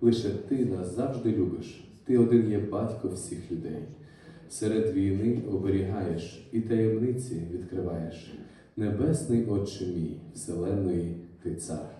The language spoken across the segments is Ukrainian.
Лише ти нас завжди любиш. Ти один є батько всіх людей. Серед війни оберігаєш і таємниці відкриваєш. Небесний Отче мій, Вселенної ти цар.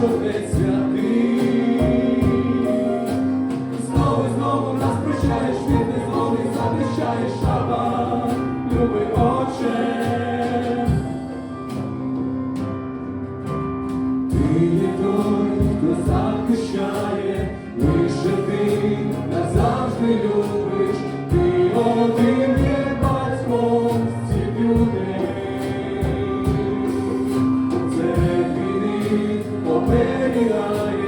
providencia Hallelujah.